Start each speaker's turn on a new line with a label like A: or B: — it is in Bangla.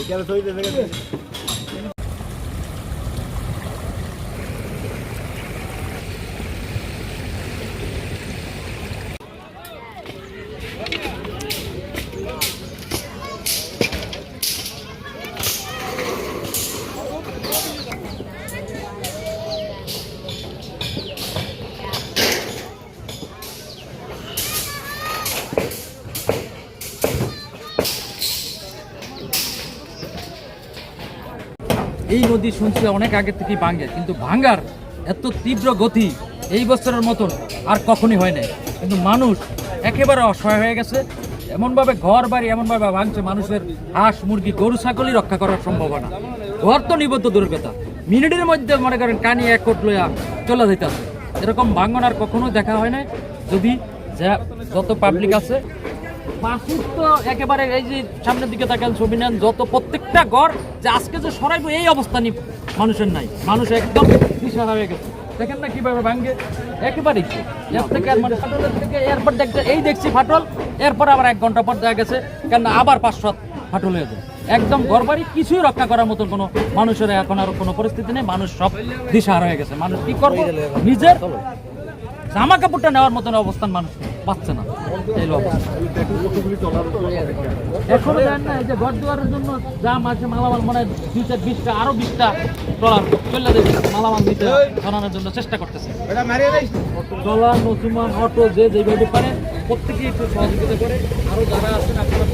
A: Aquela foi da vez.
B: Thank এই নদী শুনছি অনেক আগে থেকেই ভাঙে কিন্তু ভাঙ্গার এত তীব্র গতি এই বছরের মতন আর কখনই হয় নাই। কিন্তু মানুষ একেবারে অসহায় হয়ে গেছে। এমনভাবে ঘর বাড়ি এমনভাবে ভাঙছে, মানুষের হাঁস, মুরগি, গরু, ছাগলই রক্ষা করার সম্ভাবনা। ঘর তো নিবদ্ধ দুর্গতা। মিনিটের মধ্যে মনে করেন কানি এক কোট লইয়া চলে যাইতেছে। এরকম ভাঙন আর কখনো দেখা হয় নাই। যদি যত পাবলিক আছে একেবারে এই যে সামনের দিকে তাকান ছবি নেন, যত প্রত্যেকটা ঘর যে আজকে যে সরাইবো এই অবস্থা মানুষের নাই। মানুষ একদম হয়ে গেছে। দেখেন না কীভাবে ভাঙ্গে একেবারেই মানে এরপর এই দেখছি ফাটল, এরপর আবার এক ঘণ্টা পর দেখা গেছে কেন আবার পাঁচ সাত ফাটল হয়ে যায়। একদম ঘর বাড়ি কিছুই রক্ষা করার মতন কোনো মানুষের এখন আর কোনো পরিস্থিতি নেই। মানুষ সব দিশাহারা হয়ে গেছে। মানুষ কি করব? নিজের জামা কাপড়টা নেওয়ার মতন অবস্থান মানুষ পাচ্ছে না। এখনও জানেন না এই যে ঘর দুয়ারের জন্য জাম আছে মালামাল মনে হয় দুই চার বিশটা আরও বিশটা ট্রলার চলে দেবে মালামাল নিতে সরানোর জন্য চেষ্টা করতেছে। ট্রলার নসুমান অটো যে যেভাবে পারে প্রত্যেকেই একটু সহযোগিতা করে। আরও যারা আছেন আপনারা।